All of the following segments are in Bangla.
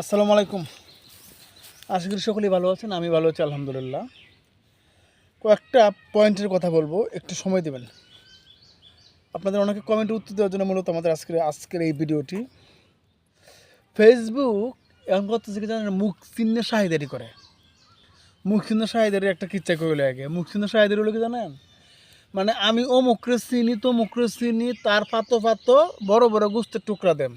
আসসালামু আলাইকুম। আশা সকলেই ভালো আছেন, আমি ভালো আছি, আলহামদুলিল্লাহ। কয়েকটা পয়েন্টের কথা বলব, একটু সময় দেবেন। আপনাদের অনেকে কমেন্টে উত্তর দেওয়ার জন্য মূলত আমাদের আজকের আজকের এই ভিডিওটি। ফেসবুক এখন করতেছে কি জানেন, মুখ চিহ্নে শাহিদারি করে। মুখ চিহ্ন শাহিদারি একটা কিচ্ছা করে আগে। মুখ চিহ্ন শাহিদারি হলো কি জানেন? মানে আমি ও মুখরে চিনি তো মুখরে চিনি, তার পাতো পাতো বড় বড় গুস্তের টুকরা দেন।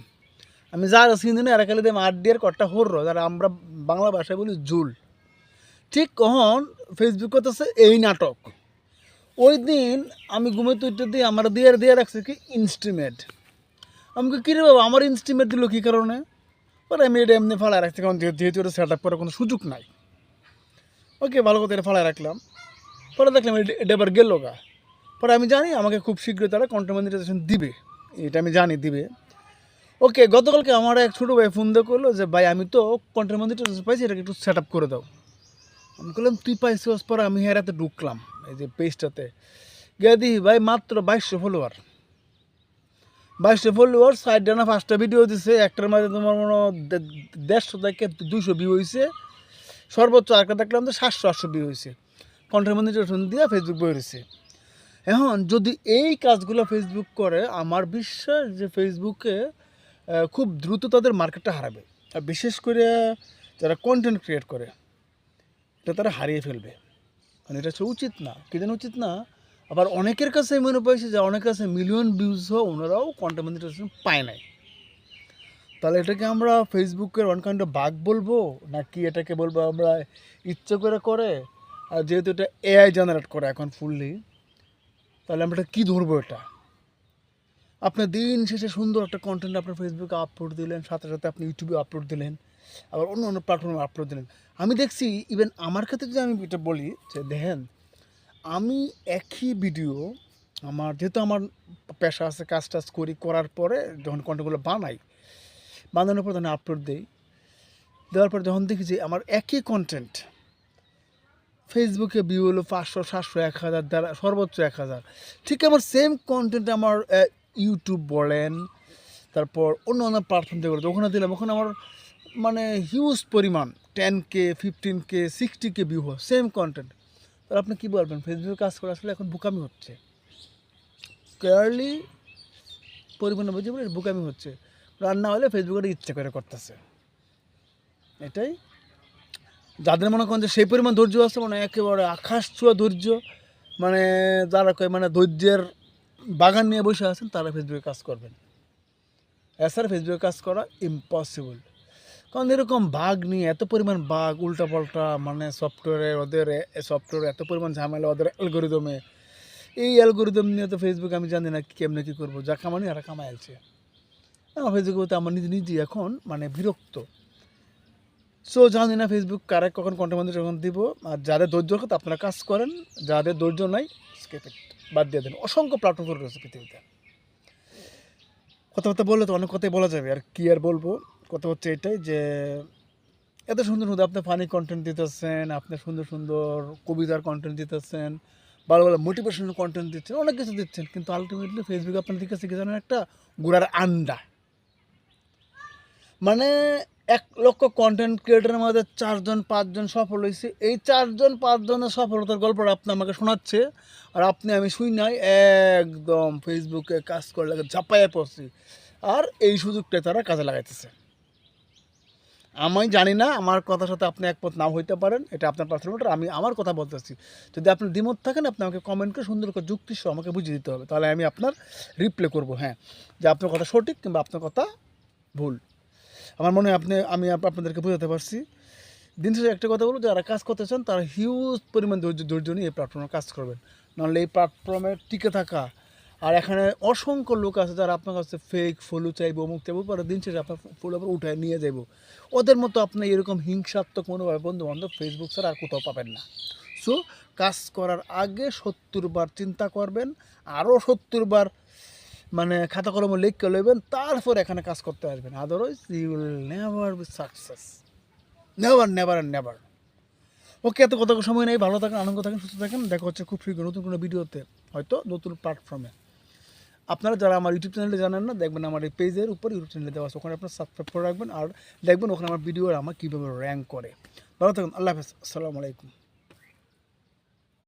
আমি যার চিনি না এরা খালি দেম আট ডিয়ার কট্টা হর যারা আমরা বাংলা ভাষায় বলি জুল। ঠিক কখন ফেসবুক করতেছে এই নাটক। ওই দিন আমি ঘুমে তুইটা দিয়ে আমার দিয়ে দিয়ে রাখছে কি ইনস্টিমেট আমি কী রে বাবা, আমার ইনস্টিমেট দিল কী কারণে? পরে আমি এটা এমনি ফাড়ায় রাখছি, কারণ যেহেতু এটা সেট আপ করার কোনো সুযোগ নাই। ওকে, ভালো কথা, এটা ফাড়ায় রাখলাম। পরে দেখলাম এটা- এবার গেল গা। পরে আমি জানি আমাকে খুব শীঘ্রই তারা কন্টেন্ট দিবে। এটা আমি জানি দিবে। ওকে, গতকালকে আমার এক ছোটো ভাই ফোন দিয়ে করল যে, ভাই, আমি তো কন্টেন্ট মনিটাইজেশন পাইছি এটাকে একটু সেট আপ করে দাও। আমি বললাম তুই পাইছিস পরে আমি হেরাতে ঢুকলাম, এই যে পেজটাতে গিয়ে দিই ভাই, মাত্র বাইশশো ফলোয়ার বাইশশো ফলোয়ার সাইডে না পাঁচটা ভিডিও দিছে, একটার মাঝে তোমার মনে দেড়শো থেকে দুশো ভিউ হয়েছে সর্বোচ্চ একটা দেখলাম তো সাতশো, আটশো ভিউ হয়েছে কন্টেন্ট মনিটাইজেশন দিয়ে ফেসবুক বই রয়েছে এখন যদি এই কাজগুলো ফেসবুক করে, আমার বিশ্বাস যে ফেসবুকে খুব দ্রুত তাদের মার্কেটটা হারাবে। আর বিশেষ করে যারা কন্টেন্ট ক্রিয়েট করে, এটা তারা হারিয়ে ফেলবে। মানে এটা হচ্ছে উচিত না। কি যেন উচিত না? আবার অনেকের কাছে মনে পাইছে যে অনেকের কাছে মিলিয়ন ভিউজ হও ওনারাও কন্টেন্ট মনিটাইজেশন পায় নাই। তাহলে এটাকে আমরা ফেসবুকের ওয়ান কাইন্ড বাগ বলব? নাকি এটাকে বলব আমরা ইচ্ছে করে করে? আর যেহেতু এটা এআই জেনারেট করে এখন ফুললি তাহলে আমরা এটা কী ধরবো এটা? আপনি দিন শেষে সুন্দর একটা কন্টেন্ট আপনার ফেসবুকে আপলোড দিলেন, সাথে সাথে আপনি ইউটিউবে আপলোড দিলেন, আবার অন্য অন্য প্ল্যাটফর্মে আপলোড দিলেন। আমি দেখছি ইভেন আমার ক্ষেত্রে যদি আমি এটা বলি, যে দেখেন, আমি একই ভিডিও আমার যেহেতু আমার পেশা আছে কাজ টাজ করি, করার পরে যখন কন্টেন্টগুলো বানাই, বানানোর পর তখন আপলোড দিই, দেওয়ার পর যখন দেখি যে আমার একই কন্টেন্ট ফেসবুকে ভিউ হলো পাঁচশো, সাতশো, এক হাজার, দ্বারা সর্বোচ্চ এক হাজার। ঠিক আমার সেম কন্টেন্ট আমার ইউটিউব বলেন, তারপর অন্য অন্য প্ল্যাটফর্ম থেকে ওখানে দিলাম, ওখানে আমার মানে হিউজ পরিমাণ ten K fifteen K sixty K view হয় সেম কন্টেন্ট তাহলে আপনি কী বলবেন? ফেসবুকে কাজ করে আসলে এখন বুকামি হচ্ছে। কেয়ারলি পরিমাণে বুঝে বলে বুকামি হচ্ছে। রান্না হলে ফেসবুকে ইচ্ছে করে করতেছে। এটাই। যাদের মনে করেন যে সেই পরিমাণ ধৈর্য আছে মানে একেবারে আকাশ ছোঁয়া ধৈর্য মানে যারা কয় মানে ধৈর্যের বাগান নিয়ে বসে আছেন, তারা ফেসবুকে কাজ করবেন। এছাড়া ফেসবুকে কাজ করা ইম্পসিবল কারণ এরকম বাঘ নিয়ে এত পরিমাণ বাঘ উল্টাপাল্টা মানে সফটওয়্যারে ওদের সফটওয়্যারে এত পরিমাণ ঝামেলা ওদের অ্যালগোরিদমে এই অ্যালগোরিদম নিয়ে তো ফেসবুক আমি জানি না কেমনে কী করব, যা কামানি আর কামাই আছে আমার ফেসবুক বলতে আমার নিজে নিজে এখন মানে বিরক্ত। সো জানি না ফেসবুক কারে কখন কন্টেন্ট যখন দিব, আর যাদের ধৈর্য আপনারা কাজ করেন, যাদের ধৈর্য নাই it, বাদ দিয়ে দেন। অসংখ্য প্ল্যাটফর্ম রয়েছে পৃথিবীতে। কথাবার্তা বললে তো অনেক কথাই বলা যাবে। আর কি আর বলব? কথা হচ্ছে এটাই যে এত সুন্দর সুন্দর আপনি ফানি কন্টেন্ট দিতেছেন আপনি সুন্দর সুন্দর কবিতার কন্টেন্ট দিতেছেন ভালো ভালো মোটিভেশনাল কন্টেন্ট দিচ্ছেন অনেক কিছু দিচ্ছেন কিন্তু আলটিমেটলি ফেসবুক আপনার দিকে শিখে জানেন একটা গুড়ার আন্ডা। মানে এক লক্ষ কন্টেন্ট ক্রিয়েটারের মধ্যে চারজন, পাঁচজন সফল হয়েছে। এই চারজন, পাঁচজনের সফলতার গল্পটা আপনি আমাকে শোনাচ্ছে, আর আপনি আমি শুই নাই, একদম ফেসবুকে কাজ করে লাগে, ঝাপাইয়ে পড়ছি। আর এই সুযোগটা তারা কাজে লাগাইতেছে। আমি জানি না, আমার কথার সাথে আপনি একমত নাও হইতে পারেন, এটা আপনার পার্সোনাল আমি আমার কথা বলতেছি। যদি আপনি দ্বিমত থাকেন, আপনি আমাকে কমেন্ট করে সুন্দর করে যুক্তি সহ আমাকে বুঝিয়ে দিতে হবে। তাহলে আমি আপনার রিপ্লে করব হ্যাঁ। যে আপনার কথা সঠিক কিংবা আপনার কথা ভুল। আমার মনে হয় আপনি, আমি আপনাদেরকে বোঝাতে পারছি। দিন শেষে একটা কথা বলব, যারা কাজ করতে চান, তারা হিউজ পরিমাণ ধৈর্য ধৈর্য নিয়ে এই প্ল্যাটফর্মে কাজ করবেন। নাহলে এই প্ল্যাটফর্মে টিকে থাকা। আর এখানে অসংখ্য লোক আছে যারা আপনার কাছে ফেক ফলো চাইব, অমুক চাইব পরে দিন শেষে আপনার ফুল আবার উঠায় নিয়ে যাব ওদের মতো আপনি এরকম হিংসাত্মক মনোভাব বন্ধু বান্ধব ফেসবুক ছাড়া আর কোথাও পাবেন না। সো কাজ করার আগে সত্তর বার চিন্তা করবেন, আরও সত্তর বার মানে খাতা কলম লিখকে লইবেন, তারপর এখানে কাজ করতে আসবেন। Otherwise you will never be success never never and never okay এত কথা সময় নেই, ভালো থাকেন, আনন্দ থাকেন, সুস্থ থাকেন। দেখা হচ্ছে খুব শীঘ্র নতুন কোনো ভিডিওতে, হয়তো নতুন প্ল্যাটফর্মে আপনারা যারা আমার ইউটিউব চ্যানেলে জানেন না, দেখবেন আমার এই পেজের উপর ইউটিউব চ্যানেলে দেওয়া আছে, ওখানে আপনার সাবস্ক্রাইব করে রাখবেন, আর দেখবেন ওখানে আমার ভিডিও আমার কীভাবে র্যাঙ্ক করে। ভালো থাকুন, আল্লাহ হাফেজ, আসসালামু আলাইকুম।